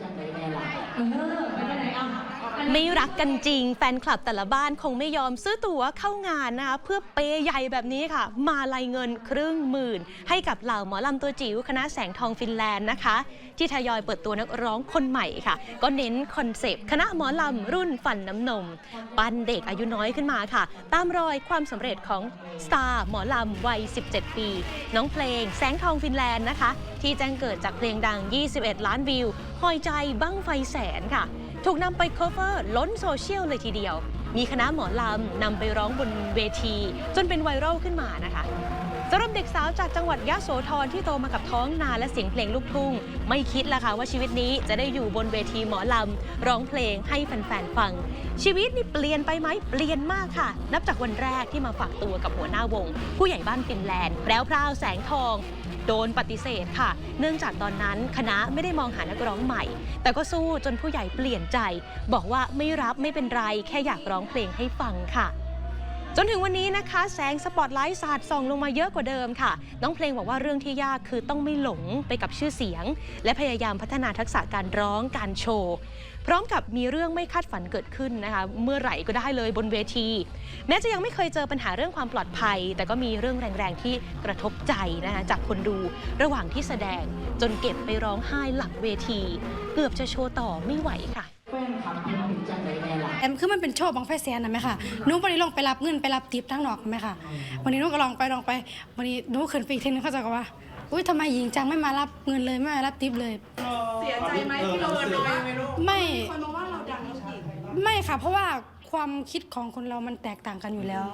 จังไหนแน่ล่ะเออไปไหนอะไม่รักกันจริง แฟนคลับแต่ละบ้านคงไม่ยอมซื้อตั๋วเข้างานนะคะเพื่อเปย์ใหญ่แบบนี้ค่ะ มาลายเงินครึ่งหมื่น ให้กับเหล่าหมอลำตัวจิ๋วคณะแสงทองฟินแลนด์นะคะ ที่ทยอยเปิดตัวนักร้องคนใหม่ค่ะ ก็เน้นคอนเซปต์คณะหมอลำรุ่นฝันน้ำนม ปั้นเด็กอายุน้อยขึ้นมาค่ะ ตามรอยความสำเร็จของสตาร์หมอลำวัย 17 ปี น้องเพลงแสงทองฟินแลนด์นะคะ ที่แจ้งเกิดจากเพลงดัง 21 ล้านวิวหอยใจบั้งไฟแสนค่ะ ถูกนำไป cover ล้นโซเชียลเลยทีเดียว มีคณะหมอลำนำไปร้องบนเวที จนเป็นไวรัลขึ้นมานะคะสำหรับเด็กสาวจากจังหวัดยะโสธรที่โตมากับท้องนาและเสียงเพลงลูกทุ่ง ไม่คิดละค่ะว่าชีวิตนี้จะได้อยู่บนเวทีหมอลำ ร้องเพลงให้แฟนๆฟัง ชีวิตนี่เปลี่ยนไปไหมเปลี่ยนมากค่ะ นับจากวันแรกที่มาฝากตัวกับหัวหน้าวง ผู้ใหญ่บ้านฟินแลนด์แพรวพราวแสงทอง โดนปฏิเสธค่ะ เนื่องจากตอนนั้นคณะไม่ได้มองหานักร้องใหม่ แต่ก็สู้จนผู้ใหญ่เปลี่ยนใจ บอกว่าไม่รับไม่เป็นไรแค่อยากร้องเพลงให้ฟังค่ะ จนถึงวันนี้นะคะ แสงสปอตไลท์สาดส่องลงมาเยอะกว่าเดิมค่ะ น้องเพลงบอกว่าเรื่องที่ยากคือต้องไม่หลงไปกับชื่อเสียง และพยายามพัฒนาทักษะการร้องการโชว์ พร้อมกับมีเรื่องไม่คาดฝันเกิดขึ้นนะคะ เมื่อไหร่ก็ได้เลยบนเวที แม้จะยังไม่เคยเจอปัญหาเรื่องความปลอดภัย แต่ก็มีเรื่องแรงๆที่กระทบใจนะคะจากคนดูระหว่างที่แสดง จนเก็บไปร้องไห้หลังเวที เกือบจะโชว์ต่อไม่ไหวค่ะแฟนคลับ แน่ล่ะแอมคือมันเป็นโชว์บังไฟแสนนะไหมค่ะหนูวันนี้ลงไปรับเงินไปรับทิปทั้งนอกไหมค่ะ วันนี้หนูก็ลองไปลองไป วันนี้หนูขึ้นไปอีกทีนึงเขาจะบอกว่า อุ้ยทำไมหญิงจังไม่มารับเงินเลยไม่มารับทิปเลย เสียใจไหมที่เราเงินน้อยไหมลูกไม่ คนมาว่าเราดังแล้วอีกไม่ค่ะ เพราะว่าความคิดของคนเรามันแตกต่างกันอยู่แล้ว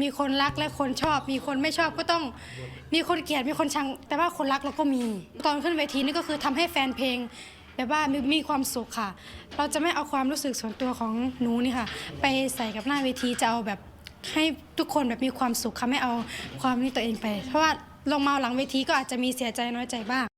มีคนรักและคนชอบ มีคนไม่ชอบก็ต้อง มีคนเกลียดมีคนชัง แต่ว่าคนรักเราก็มี ตอนขึ้นเวทีนี่ก็คือทำให้แฟนเพลง แบบว่ามีมีความสุขค่ะ เราจะไม่เอาความรู้สึกส่วนตัวของหนูนี่ค่ะ ไปใส่กับหน้าเวทีจะเอาแบบให้ทุกคนแบบมีความสุขค่ะไม่เอาความนี้ตัวเองไป เพราะว่าลงมาหลังเวทีก็อาจจะมีเสียใจน้อยใจบ้าง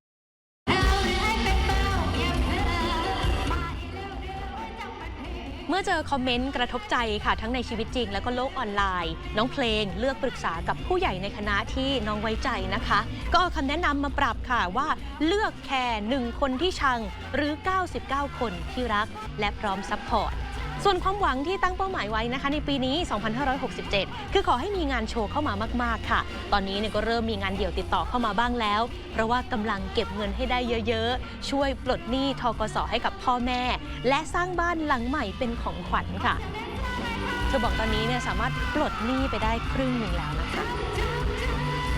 เมื่อเจอคอมเมนต์กระทบใจค่ะ ทั้งในชีวิตจริง แล้วก็โลกออนไลน์ น้องเพลงเลือกปรึกษากับผู้ใหญ่ในคณะที่น้องไว้ใจนะคะ ก็เอาคำแนะนำมาปรับค่ะว่าเลือกแค่หนึ่งคนที่ชังหรือ 99 คนที่รักและพร้อมซัพพอร์ต ส่วนความหวังที่ตั้งเป้าหมายไว้นะคะ ในปีนี้ 2567 คือขอให้มีงานโชว์เข้ามามากๆค่ะ ตอนนี้เนี่ยก็เริ่มมีงานเดี่ยวติดต่อเข้ามาบ้างแล้ว เพราะว่ากำลังเก็บเงินให้ได้เยอะๆ ช่วยปลดหนี้ทกสให้กับพ่อแม่ และสร้างบ้านหลังใหม่เป็นของขวัญค่ะ เธอบอกตอนนี้เนี่ยสามารถปลดหนี้ไปได้ครึ่งหนึ่งแล้วนะคะ